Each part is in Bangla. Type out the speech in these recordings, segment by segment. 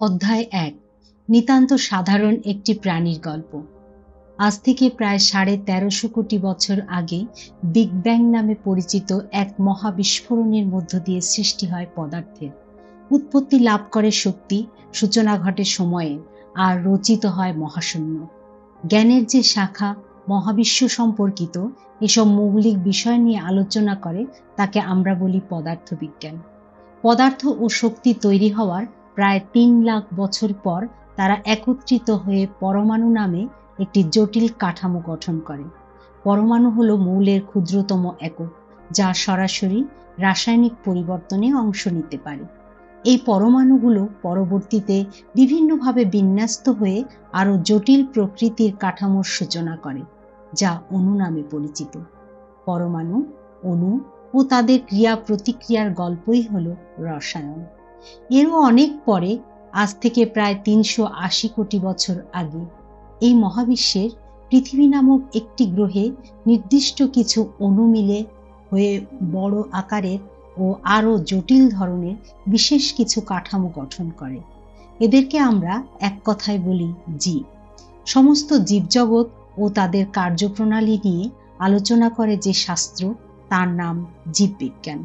অধ্যায় এক। নিতান্ত সাধারণ একটি প্রাণীর গল্প। আজ থেকে প্রায় সাড়ে তেরোশো কোটি বছর আগে বিগ ব্যাং নামে পরিচিত এক মহাবিস্ফোরণের মধ্য দিয়ে সৃষ্টি হয় পদার্থের। উৎপত্তি লাভ করে শক্তি, সূচনা ঘটে সময়ে, আর রচিত হয় মহাশূন্য। জ্ঞানের যে শাখা মহাবিশ্ব সম্পর্কিত এসব মৌলিক বিষয় নিয়ে আলোচনা করে তাকে আমরা বলি পদার্থবিজ্ঞান। পদার্থ ও শক্তি তৈরি হওয়ার প্রায় তিন লাখ বছর পর তারা একত্রিত হয়ে পরমাণু নামে একটি জটিল কাঠামো গঠন করে। পরমাণু হলো মৌলের ক্ষুদ্রতম একক, যা সরাসরি রাসায়নিক পরিবর্তনে অংশ নিতে পারে। এই পরমাণুগুলো পরবর্তীতে বিভিন্নভাবে বিন্যস্ত হয়ে আরও জটিল প্রকৃতির কাঠামোর সূচনা করে, যা অণু নামে পরিচিত। পরমাণু, অণু ও তাদের ক্রিয়া প্রতিক্রিয়ার গল্পই হল রসায়ন। এরও অনেক পরে, আজ থেকে প্রায় তিনশো আশি কোটি বছর আগে, এই মহাবিশ্বের পৃথিবী নামক একটি গ্রহে নির্দিষ্ট কিছু অণু মিলে হয়ে বড় আকারের ও আরও জটিল ধরনের বিশেষ কিছু কাঠামো গঠন করে। এদেরকে আমরা এক কথায় বলি জীব। সমস্ত জীবজগৎ ও তাদের কার্যপ্রণালী নিয়ে আলোচনা করে যে শাস্ত্র, তার নাম জীববিজ্ঞান।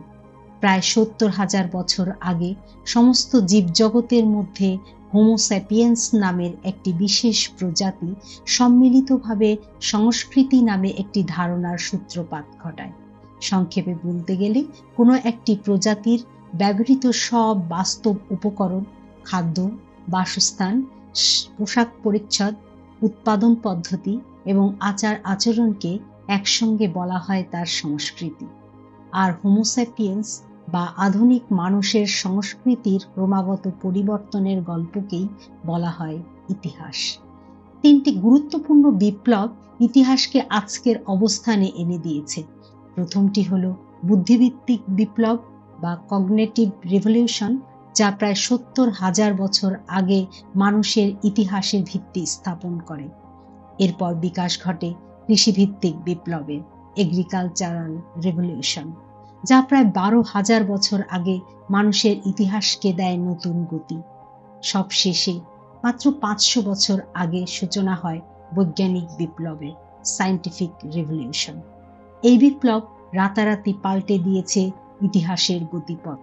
প্রায় সত্তর হাজার বছর আগে সমস্ত জীবজগতের মধ্যে হোমোস্যাপিয়েন্স নামের একটি বিশেষ প্রজাতি সম্মিলিতভাবে সংস্কৃতি নামে একটি ধারণার সূত্রপাত ঘটায়। সংক্ষেপে বলতে গেলে, কোনো একটি প্রজাতির ব্যবহৃত সব বাস্তব উপকরণ, খাদ্য, বাসস্থান, পোশাক পরিচ্ছদ, উৎপাদন পদ্ধতি এবং আচার আচরণকে একসঙ্গে বলা হয় তার সংস্কৃতি। আর হোমোস্যাপিয়েন্স বা আধুনিক মানুষের সংস্কৃতির ক্রমাগত পরিবর্তনের গল্পকেই বলা হয় ইতিহাস। তিনটি গুরুত্বপূর্ণ বিপ্লব ইতিহাসকে আজকের অবস্থানে এনে দিয়েছে। প্রথমটি হল বুদ্ধিভিত্তিক বিপ্লব বা কগনেটিভ রেভলিউশন, যা প্রায় সত্তর হাজার বছর আগে মানুষের ইতিহাসের ভিত্তি স্থাপন করে। এরপর বিকাশ ঘটে কৃষিভিত্তিক বিপ্লবের এগ্রিকালচারাল রেভলিউশন। যা প্রায় বারো হাজার বছর আগে মানুষের ইতিহাসকে দেয় নতুন গতি। সবশেষে মাত্র পাঁচশো বছর আগে সূচনা হয় বৈজ্ঞানিক বিপ্লবের সায়েন্টিফিক রেভলিউশন এই বিপ্লব রাতারাতি পাল্টে দিয়েছে ইতিহাসের গতিপথ।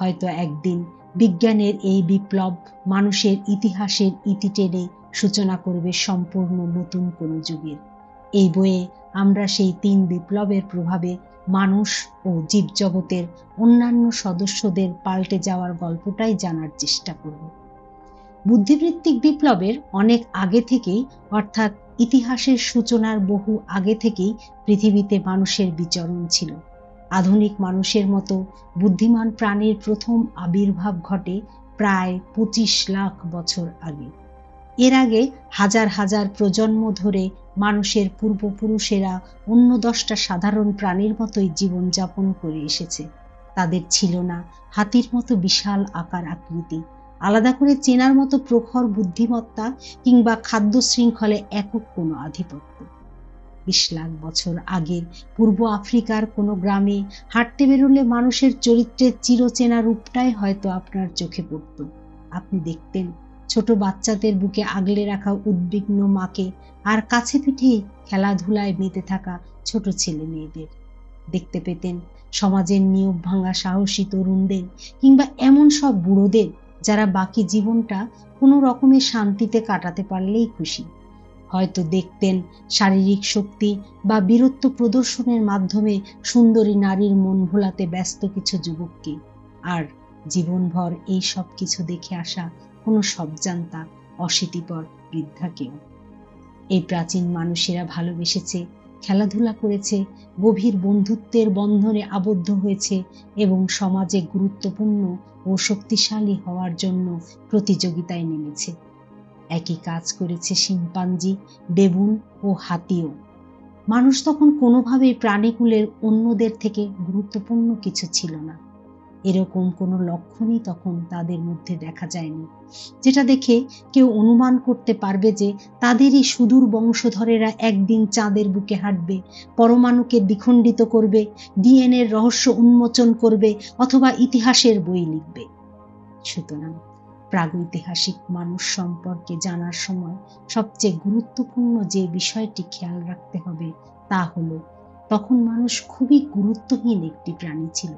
হয়তো একদিন বিজ্ঞানের এই বিপ্লব মানুষের ইতিহাসের ইতি টেনে সূচনা করবে সম্পূর্ণ নতুন কোনো যুগের। এই বইয়ে আমরা সেই তিন বিপ্লবের প্রভাবে মানুষ ও জীবজগতের অন্যান্য সদস্যদের পাল্টে যাওয়ার গল্পটাই জানার চেষ্টা করব। বুদ্ধিবৃত্তিক বিপ্লবের অনেক আগে থেকেই, অর্থাৎ ইতিহাসের সূচনার বহু আগে থেকেই পৃথিবীতে মানুষের বিচরণ ছিল। আধুনিক মানুষের মতো বুদ্ধিমান প্রাণীর প্রথম আবির্ভাব ঘটে প্রায় পঁচিশ লাখ বছর আগে। এর আগে হাজার হাজার প্রজন্ম ধরে মানুষের পূর্বপুরুষেরা অন্য দশটা সাধারণ প্রাণীর মতোই জীবনযাপন করে এসেছে। তাদের ছিল না হাতির মতো বিশাল আকার আকৃতি। আলাদা করে চেনার মতো প্রখর বুদ্ধিমত্তা কিংবা খাদ্য শৃঙ্খলে একক কোনো আধিপত্য। বিশ লাখ বছর আগের পূর্ব আফ্রিকার কোনো গ্রামে হাঁটতে বেরোলে মানুষের চরিত্রের চিরচেনা রূপটাই হয়তো আপনার চোখে পড়ত। আপনি দেখতেন ছোট বাচ্চাদের বুকে আগলে রাখা উদ্বিগ্ন মাকে আর কাছে পিঠে খেলাধুলায় মেতে থাকা ছোট ছেলে মেয়েদের। দেখতে পেতেন সমাজের নিয়ম ভাঙা সাহসী তরুণদের কিংবা এমন সব বুড়োদের যারা বাকি জীবনটা কোনো রকমের শান্তিতে কাটাতে পারলেই খুশি। হয়তো দেখতেন শারীরিক শক্তি বা বীরত্ব প্রদর্শনের মাধ্যমে সুন্দরী নারীর মন ভোলাতে ব্যস্ত কিছু যুবককে। আর জীবনভর এই সব কিছু দেখে আসা কোনো সবজান্তা অশীতিপর বৃদ্ধাকেও। এই প্রাচীন মানুষেরা ভালোবেসেছে, খেলাধুলা করেছে, গভীর বন্ধুত্বের বন্ধনে আবদ্ধ হয়েছে এবং সমাজে গুরুত্বপূর্ণ ও শক্তিশালী হওয়ার জন্য প্রতিযোগিতায় নেমেছে। একই কাজ করেছে শিম্পাঞ্জি, বেবুন ও হাতিও। মানুষ তখন কোনোভাবেই প্রাণীকুলের অন্যদের থেকে গুরুত্বপূর্ণ কিছু ছিল না। এরকম কোনো লক্ষণই তখন তাদের মধ্যে দেখা যায়নি। যেটা দেখে কেউ অনুমান করতে পারবে যে তাদেরই সুদূর বংশধরেরা একদিন চাঁদের বুকে হাঁটবে, পরমাণুকে দ্বিখণ্ডিত করবে, ডিএনএর রহস্য উন্মোচন করবে অথবা ইতিহাসের বই লিখবে। সুতরাং প্রাগৈতিহাসিক মানুষ সম্পর্কে জানার সময় সবচেয়ে গুরুত্বপূর্ণ যে বিষয়টি খেয়াল রাখতে হবে তা হলো, তখন মানুষ খুবই গুরুত্বহীন একটি প্রাণী ছিল।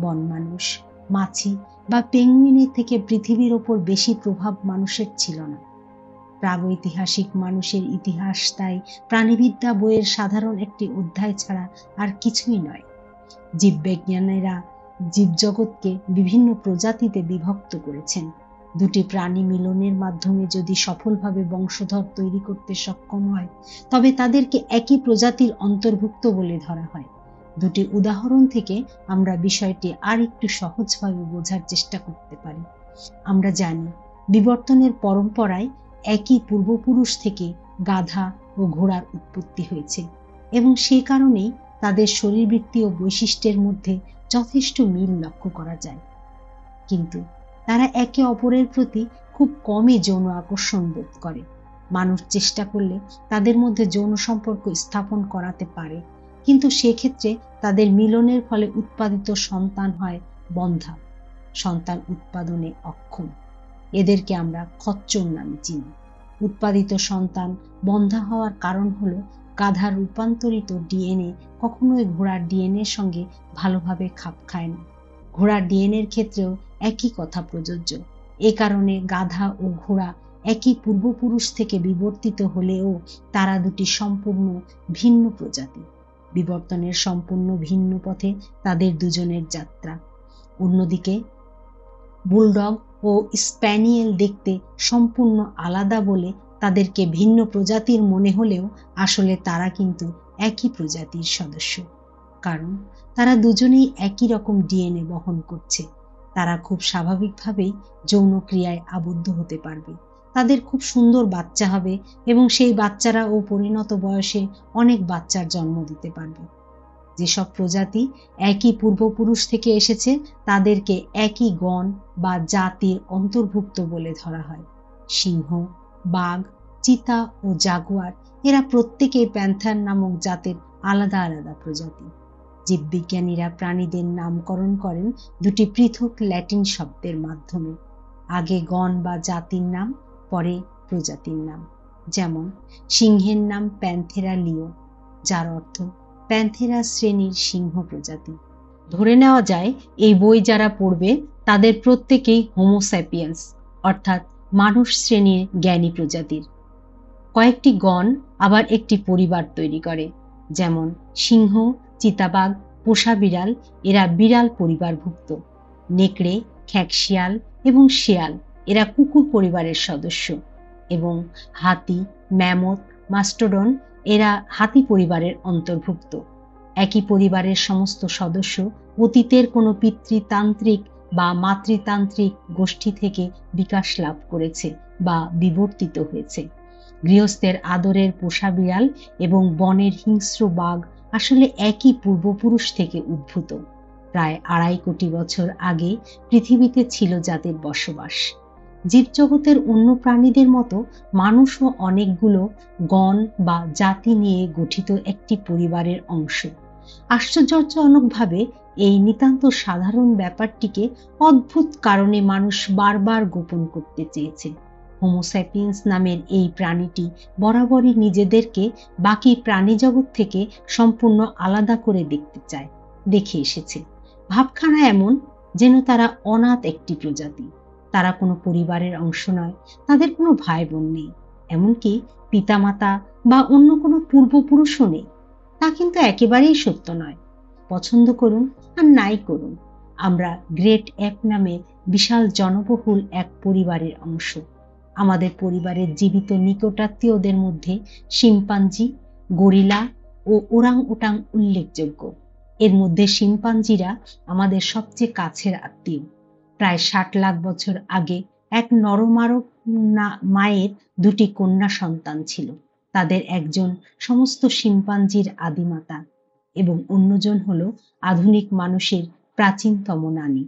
বন মানুষ, মাছি বা পেঙ্গুইনের থেকে পৃথিবীর ওপর বেশি প্রভাব মানুষের ছিল না। প্রাগৈতিহাসিক মানুষের ইতিহাস তাই প্রাণীবিদ্যা বইয়ের সাধারণ একটি অধ্যায় ছাড়া আর কিছুই নয়। জীববিজ্ঞানীরা জীবজগৎকে বিভিন্ন প্রজাতিতে বিভক্ত করেছেন। দুটি প্রাণী মিলনের মাধ্যমে যদি সফলভাবে বংশধর তৈরি করতে সক্ষম হয়, তবে তাদেরকে একই প্রজাতির অন্তর্ভুক্ত বলে ধরা হয়। দুটি উদাহরণ থেকে আমরা বিষয়টি আর একটু সহজভাবে বোঝার চেষ্টা করতে পারি। আমরা জানি, বিবর্তনের পরম্পরায় একই পূর্বপুরুষ থেকে গাধা ও ঘোড়ার উৎপত্তি হয়েছে এবং সে কারণেই তাদের শরীরবৃত্তীয় বৈশিষ্ট্যের মধ্যে যথেষ্ট মিল লক্ষ্য করা যায়। কিন্তু তারা একে অপরের প্রতি খুব কমই যৌন আকর্ষণ বোধ করে। মানুষ চেষ্টা করলে তাদের মধ্যে যৌন সম্পর্ক স্থাপন করাতে পারে কিন্তু সেক্ষেত্রে তাদের মিলনের ফলে উৎপাদিত সন্তান হয় বন্ধা। সন্তান উৎপাদনে অক্ষম। এদেরকে আমরা খচ্চর নামে চিনি। উৎপাদিত সন্তান বন্ধা হওয়ার কারণ হলো গাধার রূপান্তরিত ডিএনএ কখনোই ঘোড়ার ডিএনএর সঙ্গে ভালোভাবে খাপ খায় না। ঘোড়ার ডিএনএর ক্ষেত্রেও একই কথা প্রযোজ্য। এ কারণে গাধা ও ঘোড়া একই পূর্বপুরুষ থেকে বিবর্তিত হলেও তারা দুটি সম্পূর্ণ ভিন্ন প্রজাতি। বিবর্তনের সম্পূর্ণ ভিন্ন পথে তাদের দুজনের যাত্রা। অন্যদিকে বুলডগ ও স্প্যানিয়েল দেখতে সম্পূর্ণ আলাদা বলে তাদেরকে ভিন্ন প্রজাতির মনে হলেও আসলে তারা কিন্তু একই প্রজাতির সদস্য। কারণ তারা দুজনেই একই রকম ডিএনএ বহন করছে। তারা খুব স্বাভাবিকভাবেই যৌন ক্রিয়ায় আবদ্ধ হতে পারবে। তাদের খুব সুন্দর বাচ্চা হবে এবং সেই বাচ্চারা ও পরিণত বয়সে অনেক বাচ্চার জন্ম দিতে পারবে। যেসব প্রজাতি একই পূর্বপুরুষ থেকে এসেছে, তাদেরকে একই গণ বা জাতির অন্তর্ভুক্ত বলে ধরা হয়। সিংহ, বাঘ, চিতা ও জাগুয়ার এরা প্রত্যেকেই প্যান্থার নামক জাতের আলাদা আলাদা প্রজাতি। জীববিজ্ঞানীরা প্রাণীদের নামকরণ করেন দুটি পৃথক ল্যাটিন শব্দের মাধ্যমে। আগে গণ বা জাতির নাম পরে প্রজাতির নাম। যেমন, সিংহের নাম প্যান্থেরা লিও, যার অর্থ প্যান্থেরা শ্রেণির সিংহ প্রজাতি। ধরে নেওয়া যায়, এই বই যারা পড়বে, তাদের প্রত্যেকেই হোমোস্যাপিয়েন্স অর্থাৎ মানুষ শ্রেণির জ্ঞানী প্রজাতির। কয়েকটি গণ আবার একটি পরিবার তৈরি করে। যেমন, সিংহ, চিতাবাঘ, পোষা বিড়াল, এরা বিড়াল পরিবারভুক্ত। নেকড়ে, খ্যাকশিয়াল এবং শেয়াল। এরা কুকুর পরিবারের সদস্য এবং হাতি ম্যামথ মাস্টোডন এরা হাতি পরিবারের অন্তর্ভুক্ত। একই পরিবারের সমস্ত সদস্য অতীতের কোনো পিতৃতান্ত্রিক বা মাতৃতান্ত্রিক গোষ্ঠী থেকে বিকাশ লাভ করেছে বা বিবর্তিত হয়েছে। গৃহস্থের আদরের পোষা বিড়াল এবং বনের হিংস্র বাঘ আসলে একই পূর্বপুরুষ থেকে উদ্ভূত। প্রায় আড়াই কোটি বছর আগে পৃথিবীতে ছিল যাদের বসবাস। জীবজগতের অন্য প্রাণীদের মতো মানুষও অনেকগুলো গণ বা জাতি নিয়ে গঠিত একটি পরিবারের অংশ। আশ্চর্যজনকভাবে এই নিতান্ত সাধারণ ব্যাপারটিকে অদ্ভুত কারণে মানুষ বারবার গোপন করতে চেয়েছে। হোমোস্যাপিয়েন্স নামের এই প্রাণীটি বরাবরই নিজেদেরকে বাকি প্রাণী জগৎ থেকে সম্পূর্ণ আলাদা করে দেখতে চায়, দেখে এসেছে। ভাবখানা এমন যেন তারা অনাথ একটি প্রজাতি। তারা কোনো পরিবারের অংশ নয়, তাদের কোনো ভাই বোন নেই। এমনকি পিতামাতা বা অন্য কোনো পূর্বপুরুষও নেই। তা কিন্তু একেবারেই সত্য নয়। পছন্দ করুন আর নাই করুন। আমরা গ্রেট অ্যাপ নামের বিশাল জনবহুল এক পরিবারের অংশ। আমাদের পরিবারের জীবিত নিকটাত্মীয়দের মধ্যে শিম্পাঞ্জি, গরিলা ও ওরাং উটাং উল্লেখযোগ্য। এর মধ্যে শিম্পাঞ্জিরা আমাদের সবচেয়ে কাছের আত্মীয়। প্রায় ষাট লাখ বছর আগে এক নরমারক মায়ের দুটি কন্যা সন্তান ছিল। তাদের একজন সমস্ত শিম্পাঞ্জির আদিমাতা এবং অন্যজন হল আধুনিক মানুষের প্রাচীনতম নানী।